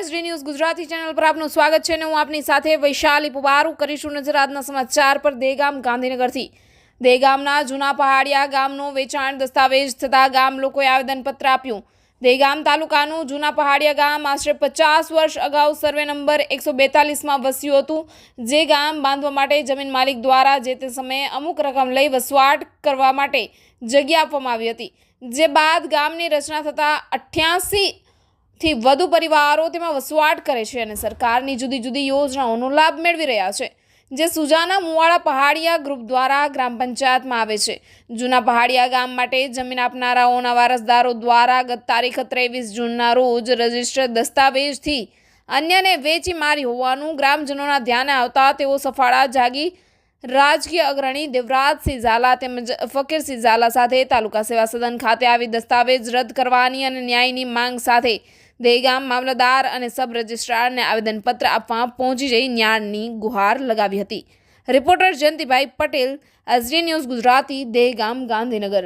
SD news Gujarati channel પર આપનું સ્વાગત છે અને હું આપની સાથે વૈશાલી પુબારું કરીશું નજર આજના સમાચાર પર દેગામ ગાંધીનગરથી. દેગામના જૂના પહાડિયા ગામનું વેચાણ દસ્તાવેજ થતાં ગામ લોકોએ આવેદનપત્ર આપ્યું. દેગામ તાલુકાનું જૂના પહાડિયા ગામ આશરે પચાસ વર્ષ અગાઉ સર્વે નંબર એકસો બેતાલીસમાં વસ્યું હતું, જે ગામ બાંધવા માટે જમીન માલિક દ્વારા જે તે સમયે અમુક રકમ લઈ વસવાટ કરવા માટે જગ્યા આપવામાં આવી હતી. જે બાદ ગામની રચના થતાં અઠ્યાસી થી વધુ પરિવારો તેમાં વસવાટ કરે છે અને સરકારની જુદી જુદી યોજનાઓનો લાભ મેળવી રહ્યા છે, જે સુજાના મુવાડા પહાડિયા ગ્રુપ દ્વારા ગ્રામ પંચાયતમાં આવે છે. જૂના પહાડિયા ગામ માટે જમીન આપનારાઓના વારસદારો દ્વારા ગત તારીખ ત્રેવીસ જૂનના રોજ રજિસ્ટર દસ્તાવેજથી અન્યને વેચી મારી હોવાનું ગ્રામજનોના ધ્યાને આવતા તેઓ સફાળા જાગી રાજકીય અગ્રણી દેવરાજસિંહ ઝાલા તેમજ ફકીરસિંહ ઝાલા સાથે તાલુકા સેવા સદન ખાતે આવી દસ્તાવેજ રદ કરવાની અને ન્યાયની માંગ સાથે દહેગામ મામલતદાર અને સબ રજિસ્ટ્રારને આવેદનપત્ર આપવા પહોંચી જઈ ન્યાયની ગુહાર લગાવી હતી. Reporter Jayantibhai Patel, SD news Gujarati, Dehgam, Gandhinagar.